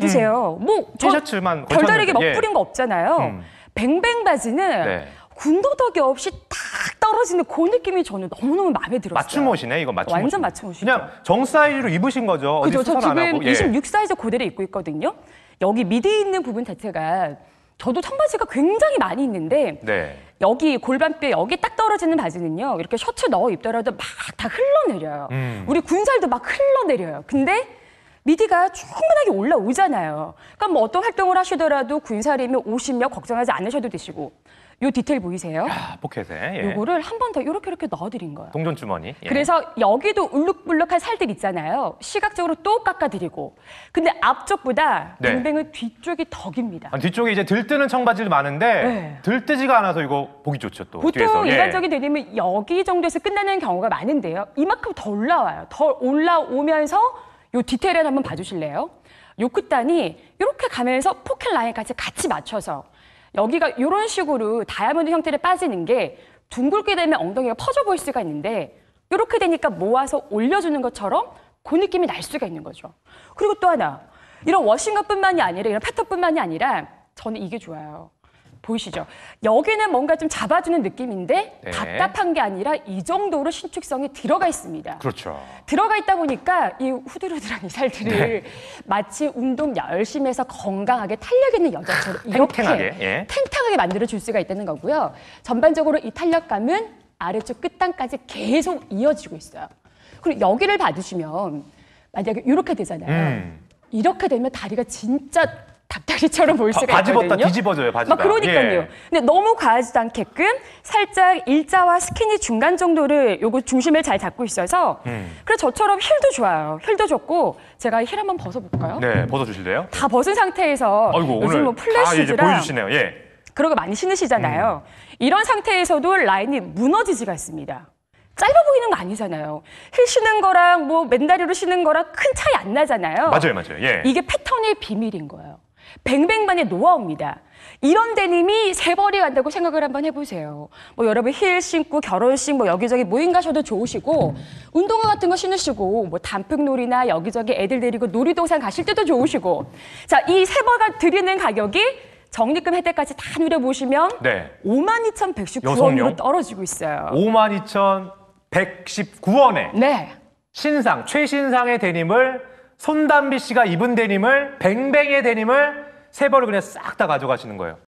봐주세요. 뭐, 저 티셔츠만 별다르게 걸쳤는데, 예. 멋부린 거 없잖아요. 음. 뱅뱅 바지는 네. 군더더기 없이 탁 떨어지는 그 느낌이 저는 너무너무 마음에 들었어요. 맞춤 옷이네, 이건 맞춤 완전 옷. 맞춤 옷이죠. 그냥 정 사이즈로 입으신 거죠. 그죠. 저 지금 하고. 예. 26 사이즈 고대를 입고 있거든요. 여기 미디 있는 부분 자체가 저도 청바지가 굉장히 많이 있는데 네. 여기 골반뼈 여기 딱 떨어지는 바지는요. 이렇게 셔츠 넣어 입더라도 막 다 흘러내려요. 음. 우리 군살도 막 흘러내려요. 근데 미디가 충분하게 올라오잖아요. 그러니까 뭐 어떤 활동을 하시더라도 군살이면 오시면 걱정하지 않으셔도 되시고 요 디테일 보이세요? 아, 포켓에. 예. 요거를 한 번 더 이렇게 이렇게 넣어드린 거예요. 동전 주머니. 예. 그래서 여기도 울룩불룩한 살들 있잖아요. 시각적으로 또 깎아드리고. 근데 앞쪽보다 네. 뱅뱅은 뒤쪽이 더 깁니다. 아, 뒤쪽에 이제 들뜨는 청바지들 많은데 네. 들뜨지가 않아서 이거 보기 좋죠 또 보통 뒤에서. 예. 일반적인 데님은 여기 정도에서 끝나는 경우가 많은데요. 이만큼 더 올라와요. 더 올라오면서 요 디테일을 한번 봐주실래요? 요 끝단이 이렇게 가면서 포켓 라인까지 같이 맞춰서 여기가 이런 식으로 다이아몬드 형태로 빠지는 게 둥글게 되면 엉덩이가 퍼져 보일 수가 있는데 이렇게 되니까 모아서 올려주는 것처럼 그 느낌이 날 수가 있는 거죠. 그리고 또 하나 이런 워싱업뿐만이 아니라 이런 패턴뿐만이 아니라 저는 이게 좋아요. 보이시죠? 여기는 뭔가 좀 잡아주는 느낌인데 네. 답답한 게 아니라 이 정도로 신축성이 들어가 있습니다. 그렇죠. 들어가 있다 보니까 이 후들후들한 이 살들을 네. 마치 운동 열심히 해서 건강하게 탄력 있는 여자처럼 이렇게 탱탱하게, 예. 탱탱하게 만들어 줄 수가 있다는 거고요. 전반적으로 이 탄력감은 아래쪽 끝단까지 계속 이어지고 있어요. 그리고 여기를 봐주시면 만약에 이렇게 되잖아요. 음. 이렇게 되면 다리가 진짜 닭다리처럼 보일 바, 수가 바지 있거든요. 벗다 뒤집어져요 바지가. 막 그러니까요. 예. 근데 너무 과하지도 않게끔 살짝 일자와 스키니 중간 정도를 요거 중심을 잘 잡고 있어서 음. 그래서 저처럼 힐도 좋아요. 힐도 좋고 제가 힐 한번 벗어볼까요? 네 벗어주실래요? 다 벗은 상태에서 아이고 요즘 오늘 뭐 플래시즈랑 보여주시네요. 예. 그런 거 많이 신으시잖아요. 이런 상태에서도 라인이 무너지지가 않습니다. 짧아 보이는 거 아니잖아요. 힐 신는 거랑 뭐 맨다리로 신는 거랑 큰 차이 안 나잖아요. 맞아요 맞아요. 예. 이게 패턴의 비밀인 거예요. 뱅뱅반의 노하우입니다. 이런 데님이 세 벌이 간다고 생각을 한번 해보세요. 뭐 여러분 힐 신고 결혼식 뭐 여기저기 모임 가셔도 좋으시고 운동화 같은 거 신으시고 뭐 단풍놀이나 여기저기 애들 데리고 놀이동산 가실 때도 좋으시고 자 이 세 벌가 드리는 가격이 적립금 혜택까지 다 누려보시면 네. 52,119원으로 여성용? 떨어지고 있어요. 52,119원에 네. 신상 최신상의 데님을 손담비 씨가 입은 데님을 뱅뱅의 데님을 세 벌을 그냥 싹 다 가져가시는 거예요.